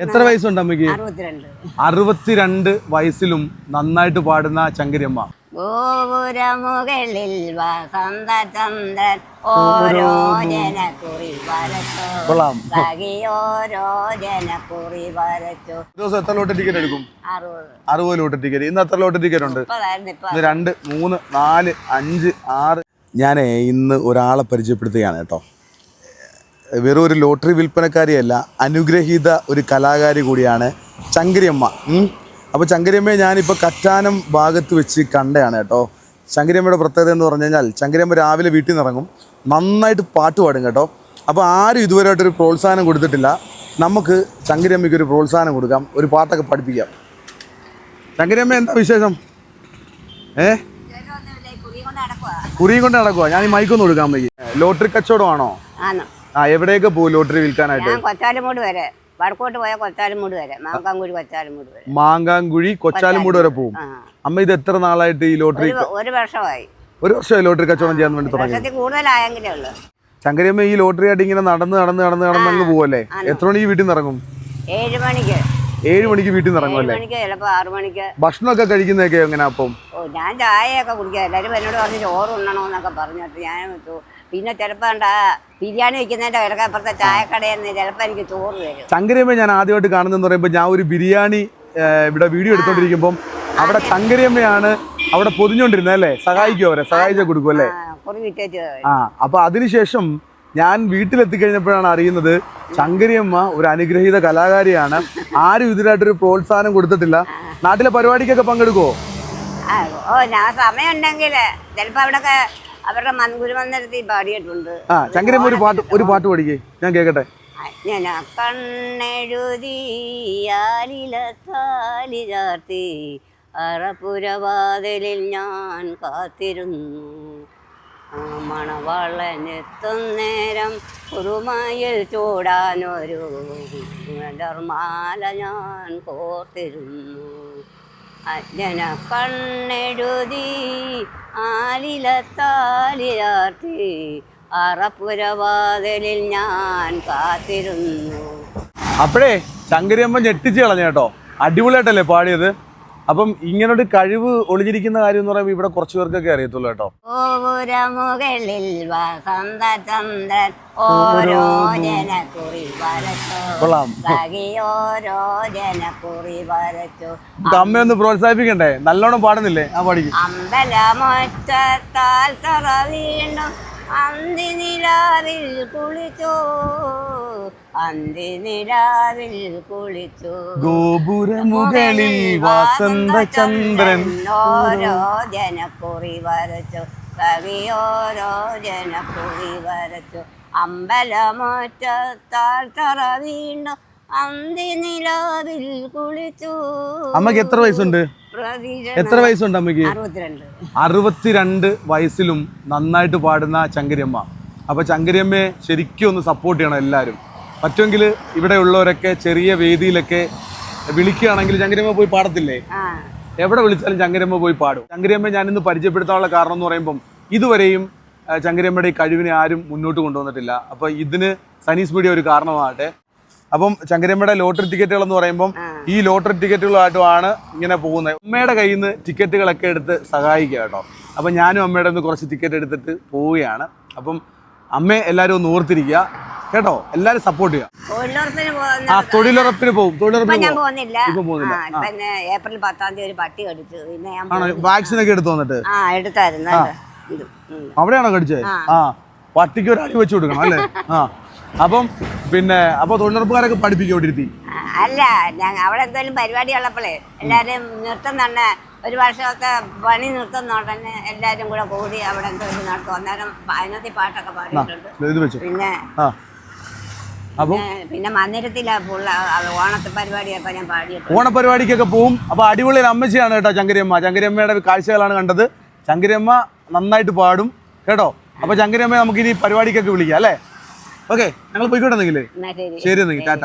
എത്ര വയസ്സുണ്ട് അമ്മയ്ക്ക്? അറുപത്തിരണ്ട്. വയസ്സിലും നന്നായിട്ട് പാടുന്ന ചങ്കരിയമ്മ. ഗോപുരമുകളിൽ വസന്ത ചന്ദ്രൻ ഓരോ ജനക്കുറി വരച്ചു. ഓരോ ജനക്കുറി വരച്ചു. ദിവസം എത്ര ലോട്ട് ടിക്കറ്റ് എടുക്കും? അറുപത്. Lot ticket. ഇന്ന് എത്ര ലോട്ട് ടിക്കറ്റ് ഉണ്ട്? ഇന്ന് രണ്ട് മൂന്ന് നാല് അഞ്ച് ആറ്. ഞാനേ ഇന്ന് ഒരാളെ പരിചയപ്പെടുത്തുകയാണ് കേട്ടോ. വെറും ഒരു ലോട്ടറി വിൽപ്പനക്കാരിയല്ല അനുഗ്രഹീത ഒരു കലാകാരി കൂടിയാണ് ചങ്കരിയമ്മ. അപ്പോൾ ചങ്കരിയമ്മയെ ഞാനിപ്പോൾ കറ്റാനം ഭാഗത്ത് വെച്ച് കണ്ടയാണ് കേട്ടോ. ചങ്കരിയമ്മയുടെ പ്രത്യേകത എന്ന് പറഞ്ഞു കഴിഞ്ഞാൽ ചങ്കരിയമ്മ രാവിലെ വീട്ടിൽ നിന്ന് ഇറങ്ങും നന്നായിട്ട് പാട്ട് പാടും കേട്ടോ. അപ്പോൾ ആരും ഇതുവരെയായിട്ടൊരു പ്രോത്സാഹനം കൊടുത്തിട്ടില്ല. നമുക്ക് ചങ്കരിയമ്മയ്ക്ക് ഒരു പ്രോത്സാഹനം കൊടുക്കാം ഒരു പാട്ടൊക്കെ പഠിപ്പിക്കാം. ചങ്കരിയമ്മ എന്താ വിശേഷം? ഏ? കുറിയും കൊണ്ട് നടക്കുക ഞാൻ ഈ മൈക്കൊന്ന് കൊടുക്കാൻ പറ്റി ലോട്ടറി കച്ചവടമാണോ? ആന്ന്. ആ എവിടെയൊക്കെ പോകും ലോട്ടറി വിൽക്കാനായിട്ട്? ഞാൻ കൊച്ചാലുമൂട് വരെ. വടക്കോട്ട് പോയ കൊച്ചാലുമൂട് വരെ. മാങ്കാങ്കുഴി കൊച്ചാലുമൂട് വരെ. മാങ്കാങ്കുഴി കൊച്ചാലുമൂട് വരെ പോകും അമ്മ ഇത് എത്ര നാളായിട്ട് ഈ ലോട്ടറി ഒരു ഒരു വർഷമായി. ഒരു വർഷമായി ലോട്ടറി കച്ചവടം ചെയ്യാൻ വേണ്ടി തുടങ്ങി? വർഷത്തിൽ കൂടുതലായെങ്കിലേ ഉള്ളു. ശങ്കരിയമ്മ ഈ ലോട്ടറി ആയിട്ട് ഇങ്ങനെ നടന്ന് നടന്ന് നടന്ന് നടന്ന് അങ്ങ് പോവല്ലേ? എത്ര മണിക്ക് വീട്ടിൽ നിന്ന് ഇറങ്ങും? ഏഴ് മണിക്ക്. ഏഴ് മണിക്ക് വീട്ടിൽ നിന്ന് ഇറങ്ങും ഏഴ് അല്ലേ മണിക്ക് ചിലപ്പോ ആറു മണിക്ക്. ഭക്ഷണമൊക്കെ കഴിക്കുന്നതൊക്കെ എങ്ങനെ അപ്പം? ഓ ഞാൻ ചായയൊക്കെ കുടിക്കുക എല്ലാവരും എന്നോട് പറഞ്ഞ് ചോറ് ഉണ്ണണമെന്നൊക്കെ പറഞ്ഞിട്ട് ഞാൻ പിന്നെ ചിലപ്പോൾ എന്താ ബിരിയാണി വെക്കുന്നതിന്റെ കിടക്കപ്പുറത്തെ ചായക്കടയിൽ നിന്ന് ചിലപ്പോൾ എനിക്ക് ചോറ് തരും. ചങ്കരിയമ്മ ഞാൻ ആദ്യമായിട്ട് കാണുന്നെന്ന് പറയുമ്പോൾ ഞാൻ ഒരു ബിരിയാണി ഇവിടെ വീഡിയോ എടുത്തോണ്ടിരിക്കുമ്പോ അവിടെ ചങ്കരിയമ്മയാണ് അവിടെ പൊതിഞ്ഞോണ്ടിരുന്നത് അല്ലേ? സഹായിക്കും അവരെ? സഹായിച്ച കൊടുക്കും അല്ലേ? ആ, അപ്പൊ അതിനുശേഷം ഞാൻ വീട്ടിലെത്തിക്കഴിഞ്ഞപ്പോഴാണ് അറിയുന്നത് ശങ്കരിയമ്മ ഒരു അനുഗ്രഹീത കലാകാരിയാണ്. ആരും ഇതിനായിട്ടൊരു പ്രോത്സാഹനം കൊടുത്തിട്ടില്ല. നാട്ടിലെ പരിപാടിക്കൊക്കെ പങ്കെടുക്കുവോ? ഓ ഞാൻ സമയം ഉണ്ടെങ്കിൽ ചിലപ്പോ അവിടെയൊക്കെ അവരുടെ മൻഗുരു മന്ദിരത്തിൽ പാടിയിട്ടുണ്ട്. ആ ശങ്കരിയമ്മ ഒരു പാട്ട് ഒരു പാട്ട് പാടിക്കേ. ഞാൻ കേൾക്കട്ടെ ഞാൻ കണ്ണെഴുതിയാലിലത്താലി ചാർത്തി അറപ്പുരവാതിലിൽ ഞാൻ കാത്തിരുന്നു. ആ മണവള്ളനെത്തും നേരം കുറുമയിൽ ചൂടാനൊരു മാല ഞാൻ കോർത്തിരുന്നു. അജ്ഞന കണ്ണെഴുതി ആലിലത്താലി ചാർത്തി അറപ്പുരവാതിലിൽ ഞാൻ കാത്തിരുന്നു. അപ്പോഴേ ശങ്കരിയമ്മ ഞെട്ടിച്ച് കളഞ്ഞ കേട്ടോ. അടിപൊളിയായിട്ടല്ലേ പാടിയത്? അപ്പം ഇങ്ങനൊരു കഴിവ് ഒളിഞ്ഞിരിക്കുന്ന കാര്യം എന്ന് പറയുമ്പോൾ ഇവിടെ കുറച്ചു പേർക്കൊക്കെ അറിയത്തുള്ളൂ കേട്ടോ. കൊള്ളാം. അമ്മയൊന്ന് പ്രോത്സാഹിപ്പിക്കണ്ടേ? നല്ലോണം പാടുന്നില്ലേ ആ പാടിക്കും? അമ്പലമൊറ്റത്താൽ വീണ്ടും അന്തി നിലാവിൽ കുളിച്ചു. അന്തി നിലാവിൽ കുളിച്ചു. ഗോപുരമുകളിൽ വാസന്തചന്ദ്രൻ ഓരോ ജനക്കുറി വരച്ചു. കവി ഓരോ ജനക്കുറി വരച്ചു. അമ്പലമൊറ്റത്താൽ തറ വീണ്ടും അന്തിനിരാവിൽ കുളിച്ചു. അമ്മയ്ക്ക് എത്ര വയസ്സുണ്ട്? എത്ര വയസ്സുണ്ട് അമ്മയ്ക്ക്? അറുപത്തിരണ്ട്. വയസ്സിലും നന്നായിട്ട് പാടുന്ന ചങ്കരിയമ്മ. അപ്പൊ ചങ്കരിയമ്മയെ ശരിക്കും ഒന്ന് സപ്പോർട്ട് ചെയ്യണം എല്ലാവരും. പറ്റുമെങ്കിൽ ഇവിടെ ഉള്ളവരൊക്കെ ചെറിയ വേദിയിലൊക്കെ വിളിക്കുകയാണെങ്കിൽ ചങ്കരിയമ്മ പോയി പാടത്തില്ലേ? എവിടെ വിളിച്ചാലും ചങ്കരിയമ്മ പോയി പാടും. ചങ്കരിയമ്മ ഞാനിന്ന് പരിചയപ്പെടുത്താനുള്ള കാരണം എന്ന് പറയുമ്പം ഇതുവരെയും ചങ്കരമ്മയുടെ ചങ്കരിയമ്മയുടെ ഈ കഴിവിനെ ആരും മുന്നോട്ട് കൊണ്ടുവന്നിട്ടില്ല. അപ്പോൾ ഇതിന് സനീസ് മീഡിയ ഒരു കാരണമാകട്ടെ. അപ്പം ചങ്കരിയമ്മയുടെ ലോട്ടറി ടിക്കറ്റുകൾ എന്ന് പറയുമ്പം ഈ ലോട്ടറി ടിക്കറ്റുകളായിട്ടുമാണ് ഇങ്ങനെ പോകുന്നത്. അമ്മയുടെ കയ്യിൽ നിന്ന് ടിക്കറ്റുകളൊക്കെ എടുത്ത് സഹായിക്കുക കേട്ടോ. അപ്പം ഞാനും അമ്മയുടെ നിന്ന് കുറച്ച് ടിക്കറ്റ് എടുത്തിട്ട് പോവുകയാണ്. അപ്പം അമ്മയെ എല്ലാവരും ഒന്ന് ഓർത്തിരിക്കുക. കേട്ടോ? എല്ലാരും സപ്പോർട്ട് ചെയ്യുക തൊഴിലുറപ്പിന് ആ തൊഴിലുറപ്പിന് പോകും. തൊഴിലുറപ്പിന് പോകുന്നില്ല. പിന്നെ ഏപ്രിൽ പത്താം തീയതി ഒരു പട്ടി കടിച്ചു. പിന്നെ വാക്സിൻ ഒക്കെ എടുത്തു വന്നിട്ട്? ആ എടുത്തായിരുന്നു. അവിടെയാണോ കടിച്ചത് ആ. പട്ടിക്ക് ഒരു അടി വെച്ച് കൊടുക്കണം അല്ലേ? ആ. അപ്പം പിന്നെ അപ്പൊ തൊഴിലുറപ്പുകാരൊക്കെ പഠിപ്പിക്കും ഇവിടെ ഇരുത്തി? ആ, അല്ല അവിടെ എന്തെങ്കിലും പരിപാടി ഉള്ളപ്പോഴേ എല്ലാരും നൃത്തം തന്നെ. ഒരു വർഷമൊക്കെ പണി നിർത്തുന്ന ഉടനെ എല്ലാരും കൂടെ കൂടി അവിടെ എന്തെങ്കിലും നടത്തും അന്നേരം അതിനകത്ത് പാട്ടൊക്കെ പാടിയിട്ടുണ്ട്. പിന്നെ അപ്പം പിന്നെ- മന്ദിരത്തിലെ ഓണത്തെ പരിപാടിയൊക്കെ ഞാൻ പാടിയിട്ടുണ്ട്. ഓണപരിപാടിക്കൊക്കെ പോവും. അപ്പൊ അടിപൊളി അമ്മച്ചിയാണ് കേട്ടോ ചങ്കരിയമ്മ. ചങ്കരിയമ്മയുടെ കാഴ്ചകളാണ് കണ്ടത്. ചങ്കരിയമ്മ നന്നായിട്ട് പാടും. കേട്ടോ? അപ്പൊ ചങ്കരിയമ്മയെ നമുക്ക് ഇനി പരിപാടിക്കൊക്കെ വിളിക്കാം അല്ലേ? ഓക്കെ ഞങ്ങൾ എന്നാ ശരി. എന്നെങ്കിൽ ടാറ്റ.